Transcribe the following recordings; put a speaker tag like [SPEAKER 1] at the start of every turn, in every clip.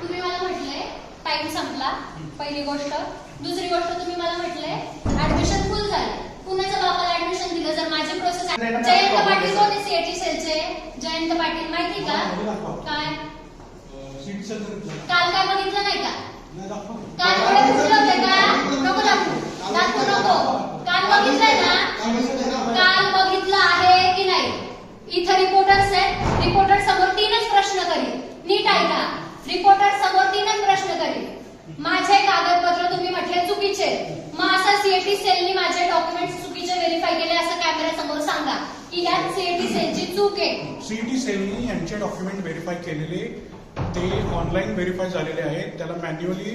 [SPEAKER 1] तुम्ही मला म्हटले टाइम संपला पहिली गोष्ट. दुसरी गोष्ट तुम्ही मला म्हटले ऍडमिशन फुल झाले. कुणाच्या बापाला ऍडमिशन दिलं जर माझी प्रोसेस जयंत पाटील कोण आहे सीएटी सेलचे? जयंत पाटील माहिती का? काय? काल काय बघितलं नाही का? काल डोळे फुटले होते का? नको दाखवू. दाखवू नको. काल बघितलंय ना? काल बघितलं आहे की नाही? इथं रिपोर्टर्स आहेत रिपोर्टर समोर तीनच प्रश्न करील नीट ऐका. रिपोर्टर समोर तीनच प्रश्न करील. माझे कागदपत्र तुम्ही म्हटले चुकीचे. मग असं सीएटी सेलनी माझे डॉक्युमेंट चुकीचे व्हेरीफाय केले असं कॅमेरा समोर सांगा. की यात सीएटी सेलची चूक आहे.
[SPEAKER 2] सीईटी सेलनी यांचे डॉक्युमेंट व्हेरीफाय केलेले. ते ऑनलाईन व्हेरीफाय झालेले आहेत. त्याला मॅन्युअली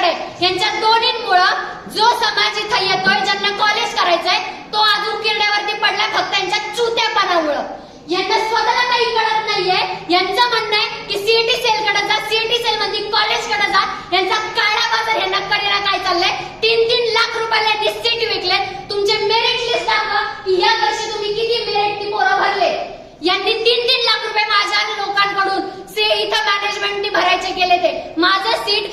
[SPEAKER 1] यांच्या दोन्हींमुळं जो समाज इथं येतोय ज्यांना कॉलेज करायचंय तो आज उकिरड्यावरती पडलाय फक्त यांच्या चुत्यापणामुळं. यांना स्वतःला काही कळत नाहीये. यांचं म्हणणं आहे की सीईटी सेल कडे जा सीईटी सेल मध्ये कॉलेजकडे जा. यांचा काळा बाजार यांना करेला काय चाललंय? तीन तीन लाख रुपयाला यांनी सीट विकले तुमचे मेरिट लिस्ट दाखवा की या वर्षी तुम्ही किती मेरिट ती पोरं भरले यांनी तीन तीन लाख रुपये माझ्या लोकांकडून से इथं मॅनेजमेंटनी भरायचे केले ते माझं सीट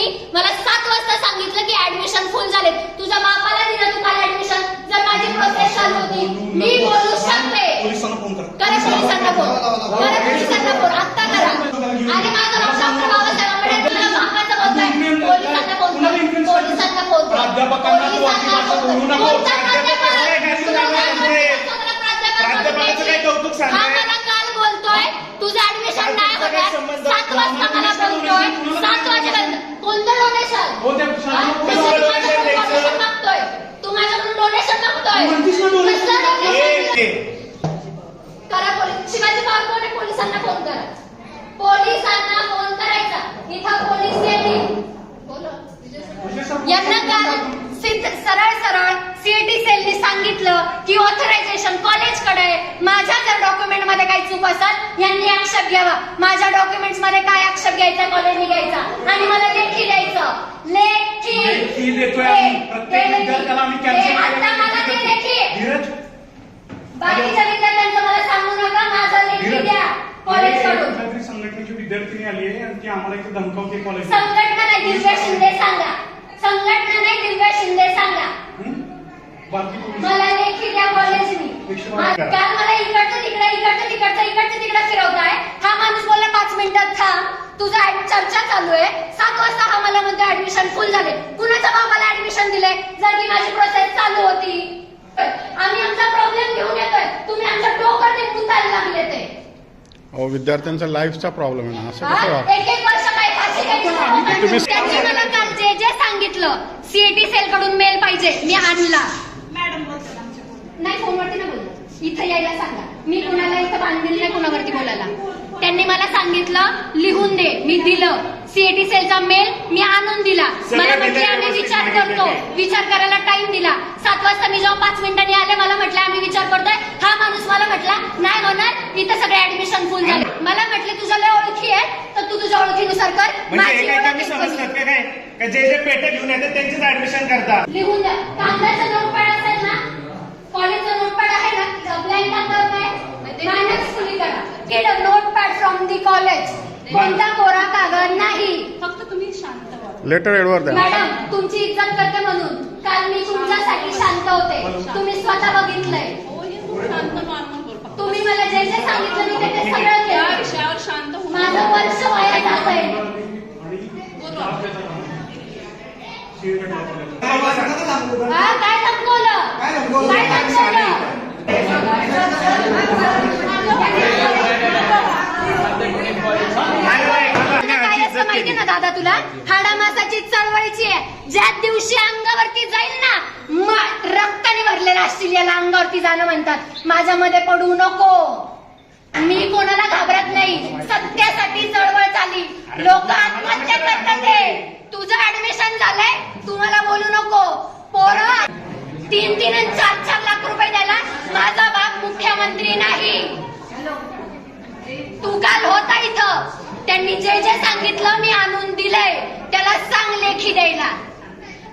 [SPEAKER 1] काल यांनी मला सात वाजता सांगितलं की ऍडमिशन फुल झाले तुझ्या बापाला दिलं तू काल ऍडमिशन जर माझी प्रोसेस चालू होती मी बोलू शकते.
[SPEAKER 2] पोलिसांना फोन करा.
[SPEAKER 1] पोलिसांना फोन करा. पोलिसांना फोन. आत्ता करा. आणि माझा डॉक्टर पोलिसांना फोन पोलिसांना फोन
[SPEAKER 3] प्राध्यापकांना? काय कौतुक सांगताय?
[SPEAKER 1] तुझं ऍडमिशन नाही
[SPEAKER 3] संबंध?
[SPEAKER 1] सात वाजता मला बोलतोय सात वाजेपर्यंत कोणतं डोनेशन
[SPEAKER 2] हो त्या
[SPEAKER 3] donation द्यायचं.
[SPEAKER 1] डोनेशन मागतोय तू माझ्याकडून डोनेशन मागतोय
[SPEAKER 2] तू म्हणतीस ना donation.
[SPEAKER 1] कसलं
[SPEAKER 3] ए,
[SPEAKER 1] donation?
[SPEAKER 3] ए,
[SPEAKER 1] करा पोलीस शिवाजी पवार कोण आहे पोलिसांना फोन करा पोलिसांना फोन करायचा इथं पोलीस येतील बोलो यांना काल सिद्ध सरळ सरळ सीएटी सेलनी सांगितलं की ऑथरायझेशन कॉलेजकडे आहे. माझ्या जर डॉक्युमेंटमध्ये काही चूक असेल यांनी आक्षेप घ्यावा. माझ्या डॉक्युमेंट्समध्ये काय आक्षेप घ्यायचा कॉलेजने घ्यायचा? आणि मला लेखी द्यायचं. लेखी.
[SPEAKER 2] लेखी देतोय आम्ही.
[SPEAKER 1] दे,
[SPEAKER 2] प्रत्येक
[SPEAKER 1] दे
[SPEAKER 2] विद्यार्थ्याला आम्ही
[SPEAKER 1] लेखी.
[SPEAKER 2] cancel
[SPEAKER 1] दे, आता मला दे लेखी.
[SPEAKER 2] धीरज.
[SPEAKER 1] बाकीच्या विद्यार्थ्यांचं मला सांगू नका माझा लेखी
[SPEAKER 2] धीरज.
[SPEAKER 1] द्या. कॉलेजकडून
[SPEAKER 2] कुठल्यातरी संघटनेची विद्यार्थिनी आली आहे आणि ती आम्हाला इथे धमकावते कॉलेज
[SPEAKER 1] संघटना नाही दिव्या शिंदे सांगा. संघटना नाही दिव्या शिंदे सांगा.
[SPEAKER 2] बाकी
[SPEAKER 1] मला लेखी द्या
[SPEAKER 2] करा.
[SPEAKER 1] काल मला इकडचं तिकडं इकडचं तिकडचं इकडचं तिकडं फिरवताय. हा माणूस बोलला पाच मिनिटात थांब. तुझा चर्चा चालू आहे. सात वाजता हा मला म्हणतो ऍडमिशन फुल झाले. कुणाच्या बाबाला ऍडमिशन दिले जर की माझी प्रोसेस चालू होती. आम्ही आमचा प्रॉब्लेम घेऊन येतोय. तुम्ही आमच्या ते लागले ते.
[SPEAKER 4] अहो विद्यार्थ्यांचा लाईफचा प्रॉब्लेम आहे ना असं कसं
[SPEAKER 1] हा?
[SPEAKER 4] वाटतं
[SPEAKER 1] एक एक वर्ष काय फाशी घ्यायची
[SPEAKER 4] तुम्ही-
[SPEAKER 1] त्यांनी मला काल जे जे सांगितलं सीएटी सेल कडून मेल पाहिजे मी आणला.
[SPEAKER 5] मॅडम बोलतात आमच्या फोनवर.
[SPEAKER 1] नाही फोनवरती बोलत इथं यायला सांगा. मी कुणाला इथं बांधलेलं नाही कुणावरती बोलायला. त्यांनी मला सांगितलं लिहून दे मी दिलं. सीएटी सेलचा मेल मी आणून दिला. मला म्हटले आम्ही विचार करतो. विचार करायला टाइम दिला. सात वाजता मी जेव्हा पाच मिनिटांनी आले मला म्हटलं आम्ही विचार करतोय. हा माणूस मला म्हटला नाही होणार. इथं सगळे ऍडमिशन फुल झाले. मला म्हटले तुझ्या लय ओळखी आहे तर तू तुझ्या ओळखीनुसार कर.
[SPEAKER 3] म्हणजे
[SPEAKER 1] माझी
[SPEAKER 3] जे जे पेटे घेऊन येतात त्यांचेच ऍडमिशन करतात.
[SPEAKER 1] लिहून द्या. कागदाचं नोटपॅड असेल ना कॉलेजचं नोटपॅड आहे ना ब्लँक कागदावर काय मायनस फुली करा get a notepad from the college कोणता कोरा कागद नाही.
[SPEAKER 5] फक्त तुम्ही शांत व्हा.
[SPEAKER 4] लेटर एडवर द्या.
[SPEAKER 1] मॅडम तुमची इज्जत करते म्हणून. काल मी तुमच्यासाठी शांत होते. तुम्ही स्वतः बघितलंय.
[SPEAKER 5] हो.
[SPEAKER 1] तुम्ही मला जे जे सांगितलं मी ते ते सगळं
[SPEAKER 5] या
[SPEAKER 1] केलं.
[SPEAKER 5] विषयावर शांत
[SPEAKER 1] माझं वर्ष वाया जात आहे. हा काय धमकवलं काय असतं माहिती ना दादा तुला? हाडामासाची चळवळीची आहे. ज्या दिवशी अंगावरती जाईल ना रक्ताने भरलेलं असतील याला अंगावरती जाणं म्हणतात. माझ्यामध्ये पडू नको. मी कोणाला घाबरत नाही. सत्यासाठी चळवळ चाली लोक आत्महत्या करतात हे. तुझं ऍडमिशन झालंय तुम्हाला बोलू नको. पोरं तीन तीन चार चार लाख रुपये द्यायला माझा बाप मुख्यमंत्री नाही. तू काल होता इथं. त्यांनी जे जे सांगितलं मी आणून दिलंय. त्याला सांग लेखी द्यायला.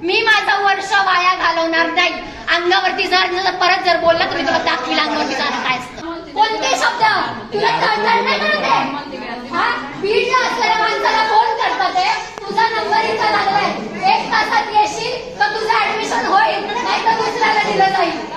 [SPEAKER 1] मी माझं वर्ष वाया घालवणार नाही. अंगावरती जर परत जर बोललं तर मी तुला दाखवील अंगावरती जाणं काय असतं. कोणते शब्द? तुला तळतळ नाही करत आहे? बीडला असलेल्या माणसाला फोन करतात तुझा नंबर इथं लागलाय. एक तासात येशील तर तुझं ऍडमिशन होईल? नाही तर दुसऱ्याला दिलं जाईल.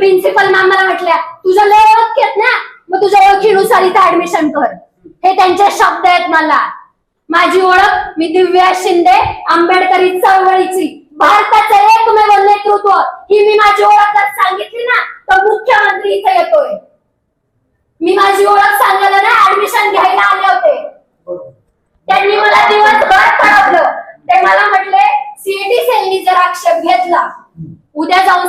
[SPEAKER 1] प्रिन्सिपल मॅम मला म्हटल्या तुझं लय ओळख ना? मग तुझ्या ओळखीनुसार इथं ऍडमिशन कर. हे त्यांचे शब्द आहेत मला. माझी ओळख मी दिव्या शिंदे आंबेडकरी चळवळीची भारताचं एकमेव नेतृत्व. ही मी माझी ओळख जर सांगितली ना तर मुख्यमंत्री इथे येतोय. मी माझी ओळख सांगायला ना ऍडमिशन घ्यायला आले होते. त्यांनी मला दिवसभर कळवलं. ते मला म्हटले सीईटी सेलनी जर आक्षेप घेतला उद्या जाऊन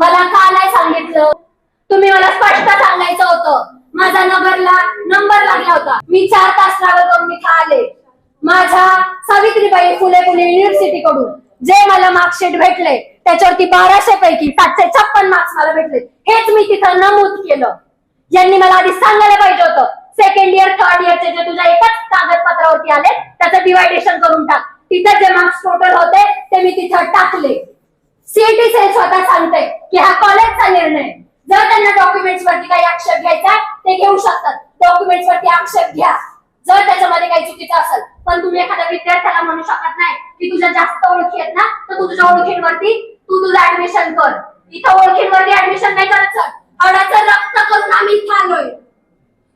[SPEAKER 1] मला का नाही सांगितलं? तुम्ही मला स्पष्ट सांगायचं होतं. माझा नगरला नंबर लागला होता. मी चार तास ट्रॅव्हल करून इथं आले. माझ्या सावित्रीबाई फुले पुणे युनिव्हर्सिटी कडून जे मला मार्कशीट भेटले त्याच्यावरती बाराशे पैकी सातशे छप्पन मार्क्स मला भेटले. हेच मी तिथं नमूद केलं. यांनी मला आधी सांगायला पाहिजे होतं. सेकंड इयर थर्ड इयरचे जे तुझ्या एकाच कागदपत्रावरती आले त्याचं डिवायडेशन करून टाक. तिथं जे मार्क्स टोटल होते ते मी तिथं टाकले. सीईटी सेल स्वतः सांगते की हा कॉलेजचा निर्णय. जर त्यांना डॉक्युमेंट्स वरती काही आक्षेप घ्यायचा ते घेऊ शकतात. डॉक्युमेंट्स वरती आक्षेप घ्या. जर त्याच्यामध्ये काही चुकीचं असेल पण तुम्ही एखाद्या विद्यार्थ्याला म्हणू शकत नाही की तुझ्या जास्त ओळखी आहेत ना तर तू तुझ्या ओळखींवरती तू तुझं ऍडमिशन कर. इथं ओळखींवरती ऍडमिशन नाही करत सर अडाचं रक्त करून आम्ही इथं आलोय.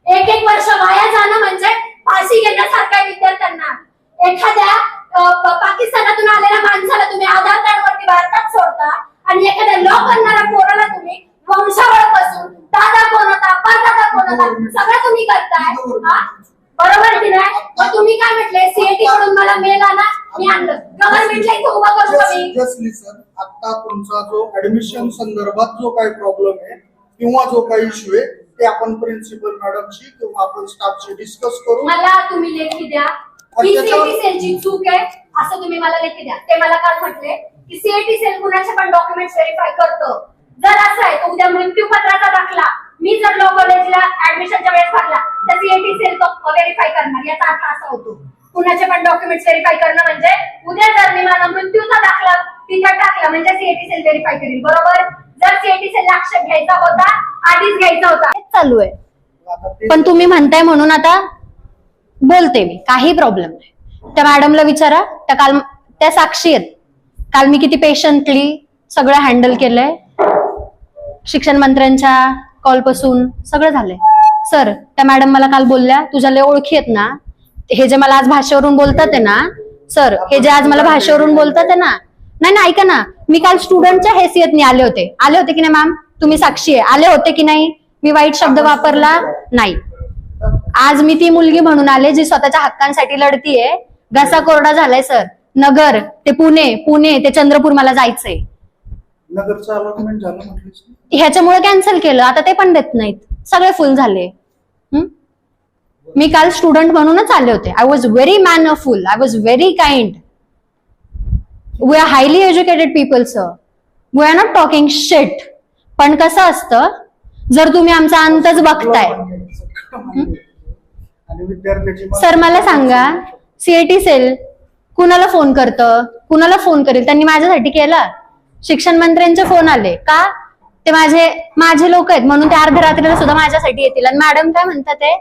[SPEAKER 1] एक एक वर्ष वाया जाणं म्हणजे फाशी घेण्यासारख्या विद्यार्थ्यांना. एखाद्या पाकिस्तानातून आलेल्या माणसाला तुम्ही आधार कार्ड वरती भारतात सोडता आणि एखाद्या लॉ करणाऱ्या पोराला तुम्ही वंशावळपासून दादा कोण होता परदादा कोण होता सगळं तुम्ही करताय हा? बरोबर की नाही? मग तुम्ही काय म्हटले? सीएटी कडून मला मेल आला मी आणलं. गव्हर्नमेंटला इथं उभं करू का मी.
[SPEAKER 6] आता तुमचा जो ऍडमिशन संदर्भात जो काही प्रॉब्लेम आहे किंवा जो काही इश्यू आहे ते आपण प्रिन्सिपल मॅडमशी किंवा आपण स्टाफशी डिस्कस करू.
[SPEAKER 1] मला तुम्ही लेखी द्या. ही सीएटी सेलची चूक आहे असं तुम्ही मला लेखी द्या. ते मला काल म्हटले की सीएटी सेल कुणाचे पण डॉक्युमेंट्स व्हेरीफाय करतं. जर असं आहे तर उद्या मृत्यूपत्राचा दाखला. मी जर लॉ कॉलेजला ऍडमिशनच्या वेळेस भरला तर सीएटी सेल तो व्हेरीफाय करणार. याचा अर्थ असा होतो. कुणाचे पण डॉक्युमेंट्स व्हेरीफाय करणं म्हणजे उद्या जर मी माझा मृत्यूचा दाखला तिथं टाकला म्हणजे सीएटी सेल व्हेरीफाय करेल. बरोबर? जर सीएटी सेल आक्षेप घ्यायचा होता आधीच घ्यायचा होता. चालू आहे. पण तुम्ही म्हणताय म्हणून आता बोलते मी काही प्रॉब्लेम नाही. त्या मॅडमला विचारा त्या काल त्या साक्षी आहेत. काल मी किती पेशंटली सगळं हँडल केलंय. शिक्षण मंत्र्यांच्या कॉलपासून सगळं झालंय. सर त्या मॅडम मला काल बोलल्या तुझ्या लय ओळखी आहेत ना. हे जे मला आज भाषेवरून बोलतात आहे ना सर हे जे आज मला भाषेवरून बोलतात आहे ना नाही ना ऐका ना. मी काल स्टुडंटच्या हैसियतने आले होते. आले होते की नाही मॅम तुम्ही साक्षी आहे. आले होते की नाही? मी वाईट शब्द वापरला? नाही. आज मी ती मुलगी म्हणून आले जी स्वतःच्या हक्कांसाठी लढतीये. घसा कोरडा झालाय सर. नगर ते पुणे पुणे ते चंद्रपूर मला जायचंय.
[SPEAKER 6] नगरचं अलॉटमेंट झालं म्हटलीस ना?
[SPEAKER 1] ह्याच्यामुळे कॅन्सल केलं. आता ते पण देत नाहीत. सगळे फुल झाले. हं? मी काल स्टुडंट म्हणूनच आले होते. I was very mannerful I was very kind we are highly educated people sir we are not talking शेट पण कसं असतं? जर तुम्ही आमचा अंतच बघताय.
[SPEAKER 6] आणि विद्यार्थ्याची
[SPEAKER 1] सर मला सांगा सीएटी सेल कुणाला फोन करतं? कुणाला फोन करेल? त्यांनी माझ्यासाठी केला. शिक्षण मंत्र्यांचे फोन आले. का? ते माझे माझे लोक आहेत. म्हणून ते अर्ध्या रात्रीला सुद्धा माझ्यासाठी येतील. आणि मॅडम काय म्हणतात ते?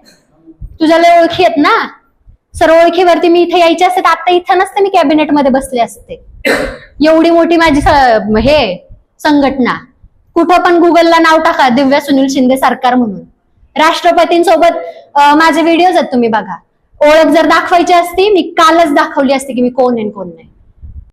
[SPEAKER 1] तुझ्या लय ओळखी आहेत ना? सर ओळखीवरती मी इथे यायचे असते आता इथं नसते मी कॅबिनेटमध्ये बसले असते. एवढी मोठी माझी हे संघटना. कुठं पण गुगलला नाव टाका दिव्या सुनील शिंदे सरकार म्हणून. राष्ट्रपतींसोबत माझे व्हिडिओज आहेत तुम्ही बघा. ओळख जर दाखवायची असती मी कालच दाखवली असती की मी कोण आहे आणि कोण नाही.